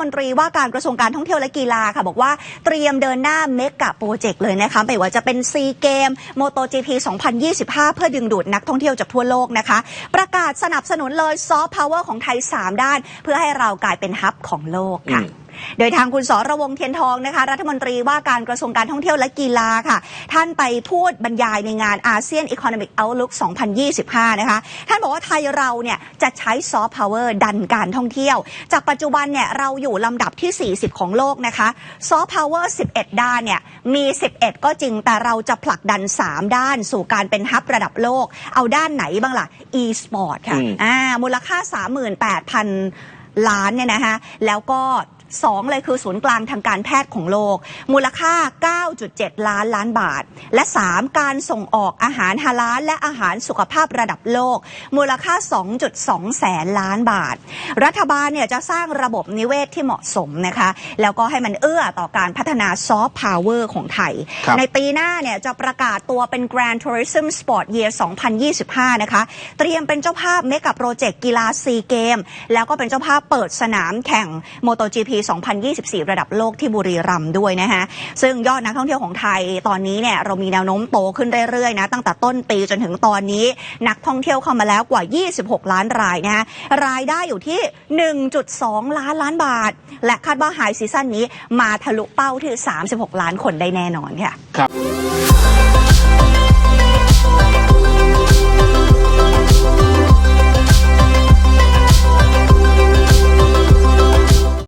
มนตรีว่าการกระทรวงการท่องเที่ยวและกีฬาค่ะ บอกว่าเตรียมเดินหน้าเมกะโปรเจกต์เลยนะคะไม่ว่าจะเป็นซีเกมโมโตจีพี2025 เพื่อดึงดูดนักท่องเที่ยวจากทั่วโลกนะคะ ประกาศสนับสนุนเลยซอฟต์พาวเวอร์ของไทย 3 ด้าน เพื่อให้เรากลายเป็นฮับของโลกค่ะโดยทางคุณสรวงศ์เทียนทองนะคะ รัฐมนตรีว่าการกระทรวงการท่องเที่ยวและกีฬาค่ะ ท่านไปพูดบรรยายในงานอาเซียนอี o n นมิกเอา o ลุก2025 นะคะ ท่านบอกว่าไทยเราเนี่ยจะใช้ซอฟต์พาวเวอร์ดันการท่องเที่ยว จากปัจจุบันเนี่ยเราอยู่ลำดับที่ 40 ของโลกนะคะซอฟต์พาวเวอร์ 11 ด้านเนี่ยมี 11 ก็จริงแต่เราจะผลักดัน 3 ด้านสู่การเป็นฮับระดับโลก เอาด้านไหนบ้างล่ะ e-sport ค่ะอืมอ่ามูลค่า 38,000ล้านเนี่ยนะคะแล้วก็ สองเลยคือศูนย์กลางทางการแพทย์ของโลก มูลค่า 9.7 ล้านล้านบาท และ 3 การส่งออกอาหารฮาลาลและอาหารสุขภาพระดับโลก มูลค่า 2.2 แสนล้านบาท รัฐบาลเนี่ยจะสร้างระบบนิเวศที่เหมาะสมนะคะ แล้วก็ให้มันเอื้อต่อการพัฒนาซอฟต์พาวเวอร์ของไทยครับในปีหน้าเนี่ยจะประกาศตัวเป็น Grand Tourism Sport Year 2025 นะคะ เตรียมเป็นเจ้าภาพเมกะโปรเจกต์กีฬาซีเกม แล้วก็เป็นเจ้าภาพเปิดสนามแข่ง MotoGP 2024 ระดับโลกที่บุรีรัมย์ด้วยนะคะซึ่งยอดนักท่องเที่ยวของไทยตอนนี้เนี่ยเรามีแนวโน้มโตขึ้นเรื่อยๆนะตั้งแต่ต้นปีจนถึงตอนนี้นักท่องเที่ยวเข้ามาแล้วกว่า 26 ล้านรายนะคะรายได้อยู่ที่ 1.2 ล้านล้านบาท และคาดว่าไฮซีซั่นนี้มาทะลุเป้าที่ 36 ล้านคนได้แน่นอนค่ะครับ